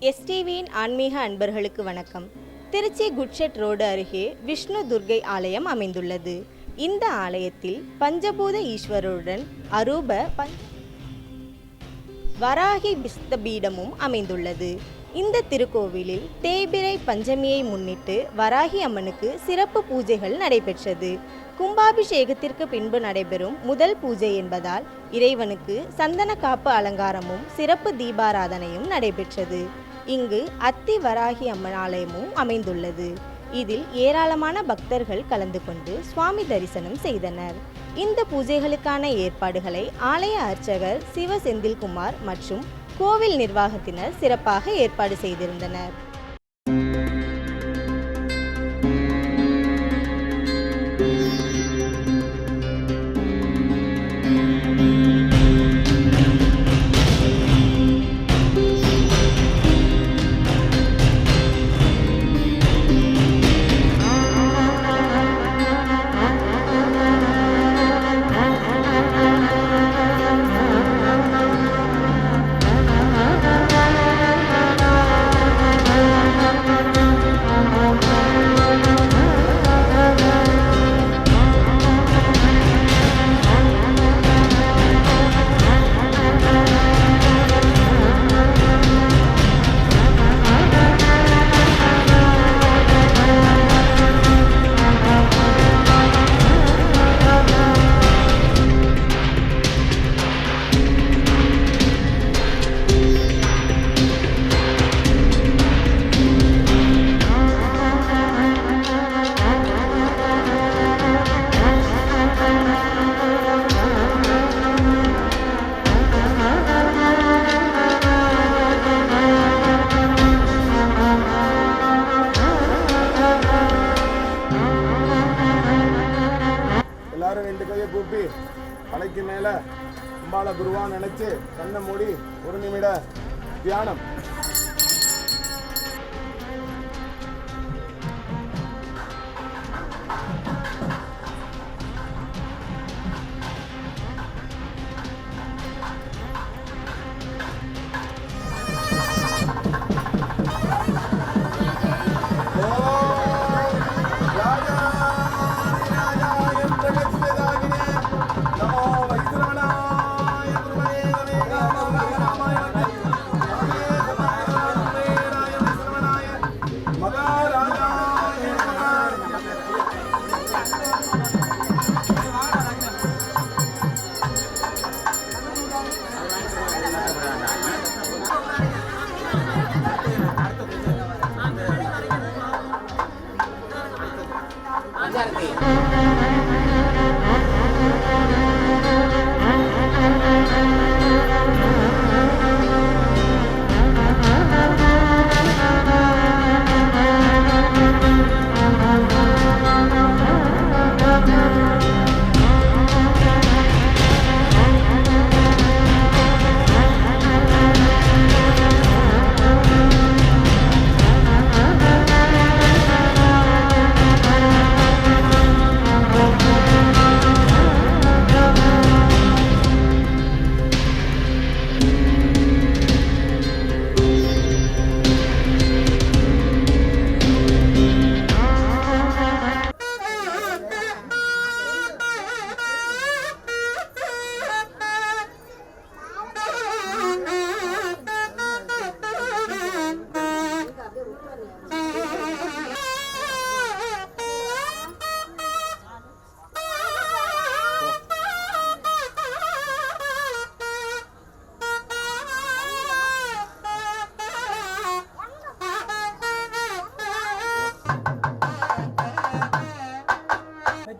எஸ்டிவியின் ஆன்மீக அன்பர்களுக்கு வணக்கம். திருச்சி குட்ஷெட் ரோடு அருகே விஷ்ணு துர்க்கை ஆலயம் அமைந்துள்ளது. இந்த ஆலயத்தில் பஞ்சபூத ஈஸ்வரருடன் அரூப வராகி பிஸ்த பீடமும் அமைந்துள்ளது. இந்த திருக்கோவிலில் தேபிரை பஞ்சமியை முன்னிட்டு வராகி அம்மனுக்கு சிறப்பு பூஜைகள் நடைபெற்றது. கும்பாபிஷேகத்திற்கு பின்பு நடைபெறும் முதல் பூஜை என்பதால் இறைவனுக்கு சந்தன காப்பு அலங்காரமும் சிறப்பு தீபாராதனையும் நடைபெற்றது. இங்கு அத்தி வராகி அம்மன் ஆலயமும் அமைந்துள்ளது. இதில் ஏராளமான பக்தர்கள் கலந்து கொண்டு சுவாமி தரிசனம் செய்தனர். இந்த பூஜைகளுக்கான ஏற்பாடுகளை ஆலய அர்ச்சகர் சிவ செந்தில்குமார் மற்றும் கோவில் நிர்வாகத்தினர் சிறப்பாக ஏற்பாடு செய்திருந்தனர். அம்பாள குருவா நினைச்சு கண்ணை மூடி ஒரு நிமிட தியானம்.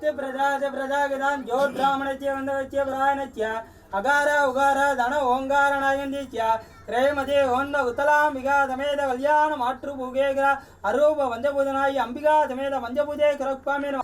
நித்திய பிரஜாஜ பிரஜாகதான் ஜோட் பிராமணச்சிய வந்தவச்சிய பிராயணச்சிய அகார உகார தன ஓங்கார நயந்திச்சிய திரேமதே ஓந்த உத்தலாம்பிகா சமேத கல்யாண மாற்று பூகேகர அரூப வஞ்சபூதனாய் அம்பிகா சமேத மஞ்சபூதே கரப்பாமேன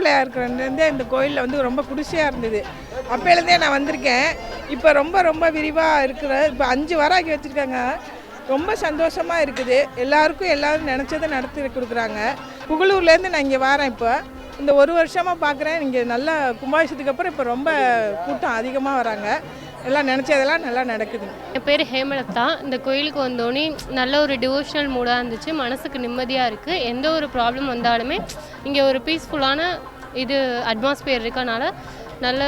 பிள்ளையா இருக்கிறதுலேருந்தே இந்த கோயிலில் வந்து ரொம்ப குடிசையாக இருந்தது. அப்போலேருந்தே நான் வந்திருக்கேன். இப்போ ரொம்ப ரொம்ப விரிவாக இருக்கிற இப்போ அஞ்சு வராக்கி வச்சுருக்காங்க. ரொம்ப சந்தோஷமாக இருக்குது. எல்லாருக்கும் எல்லாரும் நினச்சதை நடத்தி கொடுக்குறாங்க. புகழூர்லேருந்து நான் இங்கே வரேன் இப்போ. இந்த ஒரு வருஷமாக பார்க்குறேன். இங்கே நல்லா கும்பாபிஷத்துக்கு அப்புறம் இப்போ ரொம்ப கூட்டம் அதிகமாக வராங்க. எல்லாம் நினச்சதெல்லாம் நல்லா நடக்குது. என் பேர் ஹேமலதா. இந்த கோயிலுக்கு வந்தோடனே நல்ல ஒரு டிவோஷனல் மூடாக இருந்துச்சு. மனசுக்கு நிம்மதியாக இருக்குது எந்த ஒரு ப்ராப்ளம் வந்தாலுமே இங்கே ஒரு பீஸ்ஃபுல்லான இது அட்மாஸ்பியர் இருக்கனால நல்ல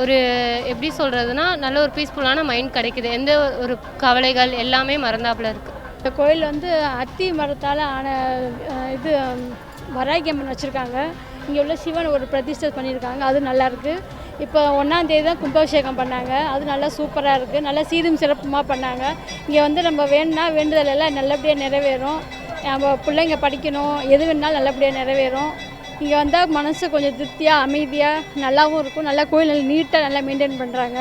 ஒரு எப்படி சொல்கிறதுனா நல்ல ஒரு பீஸ்ஃபுல்லான மைண்ட் கிடைக்குது. எந்த ஒரு கவலைகள் எல்லாமே மறந்தாப்புல இருக்குது இந்த கோயில் வந்து அத்தி மரத்தால் ஆன இது வராகி அம்மன் வச்சுருக்காங்க. இங்கே உள்ள சிவன் ஒரு பிரதிஷ்டை பண்ணியிருக்காங்க அது நல்லாயிருக்கு இப்போ ஒன்றாந்தேதி தான் கும்பாபிஷேகம் பண்ணாங்க. அது நல்லா சூப்பராக இருக்குது நல்லா சீரும் சிறப்புமாக பண்ணாங்க. இங்கே வந்து நம்ம வேணும்னா வேண்டுதல் எல்லாம் நல்லபடியாக நிறைவேறும். நம்ம பிள்ளைங்க படிக்கணும். எது வேணாலும் நல்லபடியாக நிறைவேறும். இங்கே வந்தால் மனசு கொஞ்சம் திருப்தியாக அமைதியாக நல்லாவும் இருக்கும். நல்லா கோயில் நல்லா நீட்டாக நல்லா மெயின்டைன் பண்ணுறாங்க